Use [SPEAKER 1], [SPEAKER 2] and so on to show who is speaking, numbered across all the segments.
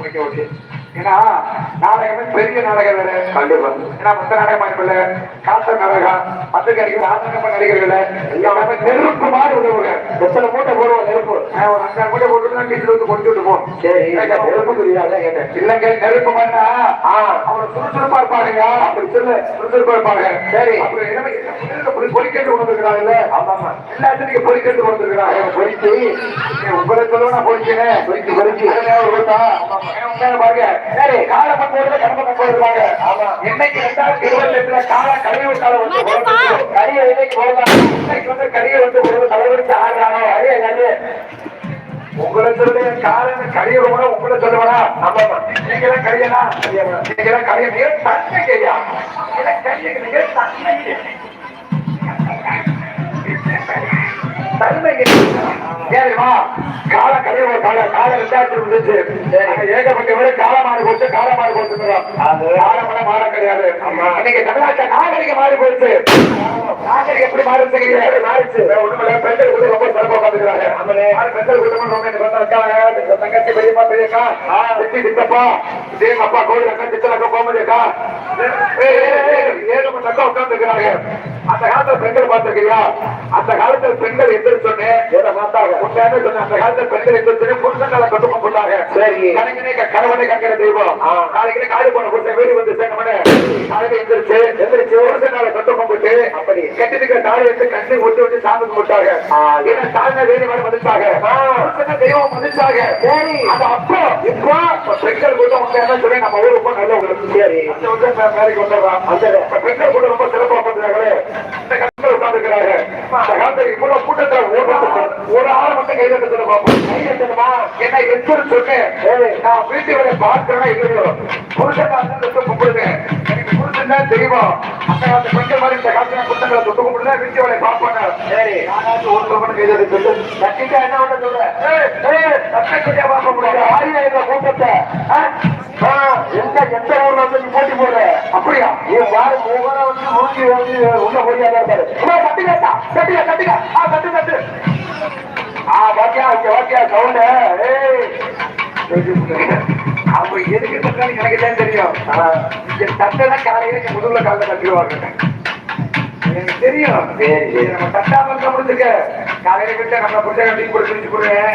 [SPEAKER 1] Okay okay ஏன்னா நாடகமே பெரிய நாடகம் வேற.
[SPEAKER 2] கண்டிப்பா.
[SPEAKER 1] ஏன்னா மத்த நாடகம் காத்த நாடகம் மத்த நடிகர் ஆதரகமா நடிகர்கள் எல்லாமே நெருப்பு மாதிரி உதவுங்க.
[SPEAKER 2] எத்தனை மூட்டை போடுவோம் நெருப்பு.
[SPEAKER 1] ஒரு அஞ்சாறு மூட்டை போட்டு வந்து கொண்டு விட்டு போம்
[SPEAKER 2] சரி நெருப்பு புரியாத கேட்டேன்.
[SPEAKER 1] இல்லைங்க நெருப்பு மாதிரினா அவங்க சுறுசுறுப்பா இருப்பாருங்க
[SPEAKER 2] அப்படி சொல்லு.
[SPEAKER 1] சுறுசுறுப்பா இருப்பாங்க.
[SPEAKER 2] சரி.
[SPEAKER 1] என்ன பொறிக்கட்டு கொண்டு வந்துருக்காங்கல்ல
[SPEAKER 2] ஆமா ஆமா.
[SPEAKER 1] எல்லாத்தையும் பொறிக்கட்டு கொண்டு வந்துருக்காங்க
[SPEAKER 2] பொறிச்சு.
[SPEAKER 1] உங்களை சொல்லுவா நான் பொறிக்கிறேன்?
[SPEAKER 2] பொறிச்சு பொறிச்சு.
[SPEAKER 1] பாருங்க. சரி கால பண்போடுல கடமை பண்போடுவாங்க
[SPEAKER 2] ஆமா.
[SPEAKER 1] என்னைக்கு ரெண்டாயிரத்தி இருபத்தி எட்டுல கால கழிவு காலம் வந்து
[SPEAKER 2] இன்னைக்கு
[SPEAKER 1] இன்னைக்கு வந்து வந்து ஒரு தலைவருக்கு உங்களை சொல்லுங்க உங்களை சொல்லுவனா? நீங்களாம் கழியனா நீங்களாம் கழிய நீங்க கழிய ஏறிமா கால கழிவு கால கால ரெண்டாயிரத்தி இருந்துச்சு ஏகப்பட்ட விட போட்டு காலமாடு போட்டுக்கிறோம்
[SPEAKER 2] அது.
[SPEAKER 1] காலமான மாற கிடையாது. இன்னைக்கு தமிழ்நாட்டுல நாகரிக மாறி போயிடுச்சு. நாகரிகம் எப்படி மாறுச்சு மாறிச்சு ஒண்ணுமில்ல பெண்கள் கூட ரொம்ப சிறப்பா பாத்துக்கிறாங்க பெண்கள் குடும்பம் ரொம்ப தங்கச்சி பெரியம்மா பெரியக்கா சித்தி சித்தப்பா இதேங்க அப்பா கோவில் அக்கா உட்கார்ந்துருக்கிறாங்க அந்த காலத்துல பெண்கள் அந்த காலத்துல பெண்கள்
[SPEAKER 2] பார்த்தாங்க?
[SPEAKER 1] அந்த காலத்துல பெண்கள் எந்திரிச்சு புருஷங்களை கட்டுப்பம் பண்ணாங்க
[SPEAKER 2] சரி.
[SPEAKER 1] கணக்கினே கணவனை கங்கிற தெய்வம். நாளைக்கு காலி போன புருஷன் வீடு வந்து சேர்ந்தவனே காலையில எந்திரிச்சு எந்திரிச்சு புருஷனால கட்டுப்பம் போட்டு
[SPEAKER 2] அப்படி.
[SPEAKER 1] கட்டிட்டு தாலி எடுத்து கண்ணை ஒட்டி விட்டு சாமி கும்பிட்டாங்க. ஏன்னா தாழ்ந்த வேறு மதிச்சாங்க புருஷனை தெய்வம் மதிச்சாங்க
[SPEAKER 2] சரி.
[SPEAKER 1] அது அப்போ இப்போ பெண்கள் கூட உண்மையான சொல்லி நம்ம ஊர் ரொம்ப நல்லவங்களுக்கு
[SPEAKER 2] சரி.
[SPEAKER 1] அந்த வந்து மேலைக்கு வந்துடுறான்
[SPEAKER 2] அந்த
[SPEAKER 1] பெண்கள் கூட ரொம்ப சிறப்பா பண்றாங்களே அந்த காலத்துல இவ்வளவு கூட்டத்துல ஒரு ஆள் மட்டும் கையில எடுத்து பார்ப்போம் என்ன எத்தனை
[SPEAKER 2] ஏய்.
[SPEAKER 1] நான் வீட்டு வேலை பார்க்கிறேன்னா இல்லையோ? புருஷன் எனக்கு புருஷன் தான் அந்த பெண்கள் மாதிரி இந்த காலத்துல புருஷங்களை தொட்டு கும்பிடுனா வீட்டு வேலை பார்ப்பாங்க.
[SPEAKER 2] சரி.
[SPEAKER 1] யாராச்சும் ஒரு சொல்லுங்க கையில எடுத்து
[SPEAKER 2] என்ன பண்ண சொல்ற
[SPEAKER 1] ஏய், ஏய், தட்டை பார்க்க முடியாது.
[SPEAKER 2] ஆரிய இந்த கூட்டத்தை எந்த எந்த ஊர்ல வந்து
[SPEAKER 1] அப்படியா
[SPEAKER 2] நீ பாரு மூவரா வந்து மூஞ்சி வந்து உள்ள போடியாதான் இருப்பாரு
[SPEAKER 1] அம்மா, தட்டுங்க அத்தா. தட்டுங்க தட்டுங்க ஆ தட்டு தட்டு
[SPEAKER 2] ஆ பாக்கியா இங்க பாக்கியா சவுண்ட ஏய்.
[SPEAKER 1] அவங்க எதுக்கு தட்டான்னு எனக்கு தான் தெரியும்?
[SPEAKER 2] ஆ,
[SPEAKER 1] இங்க தட்டனா காலையில இங்க முதுகுல காலைல தட்டிடுவாங்க. எனக்கு தெரியும்.
[SPEAKER 2] சரி,
[SPEAKER 1] நம்ம தட்டாம இருக்க முடிஞ்சுக்க காலையில விட்டு நம்ம புத்தகம் டீ கூட குடிச்சு போடுவேன்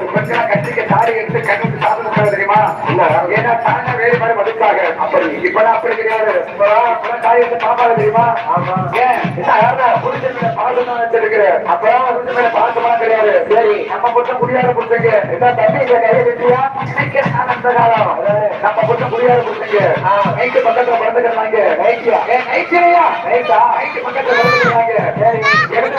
[SPEAKER 1] காலத்து பெண்கள்லாம் கட்டிக்க தாலி எடுத்து கண்ணுக்கு சாப்பிட முடியாது தெரியுமா? ஏன்னா தானே வேறு மாதிரி மதிச்சாங்க. அப்படி இப்பெல்லாம் அப்படி கிடையாது. தாலி எடுத்து பாப்பாங்க தெரியுமா?
[SPEAKER 2] ஆமா.
[SPEAKER 1] ஏன்? புருஷன் மேல பாசம் தான் வச்சிருக்கிற. அப்பெல்லாம் புருஷன் மேல பாசமெல்லாம் கிடையாது.
[SPEAKER 2] சரி.
[SPEAKER 1] நம்ம புருஷன் குடியார புருஷங்க. என்ன தம்பி இங்க கையை நான் அந்த காலம். நம்ம புருஷன் குடியார புருஷங்க. நைட்டு பக்கத்துல படுத்துக்கிறாங்க. நைட்டியா? ஏன் நைட்டியா? நைட்டா? நைட்டு பக்கத்துல படுத்துக்கிறாங்க. சரி. எடுத்து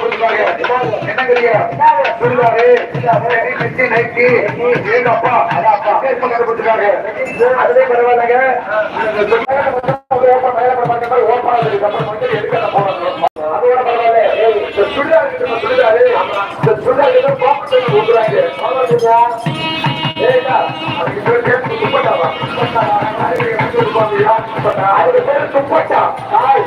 [SPEAKER 1] நெத்தில அதுவே பரவாயில்லைங்க. ஓப்பன் அப்புறம் எடுக்க அதோட பரவாயில்ல. இந்த சுடிதார் இந்த இந்த சுடிதார் ஏதோ துப்பட்டாவா? துப்பட்டா. அதுக்கு பேர் துப்பட்டா.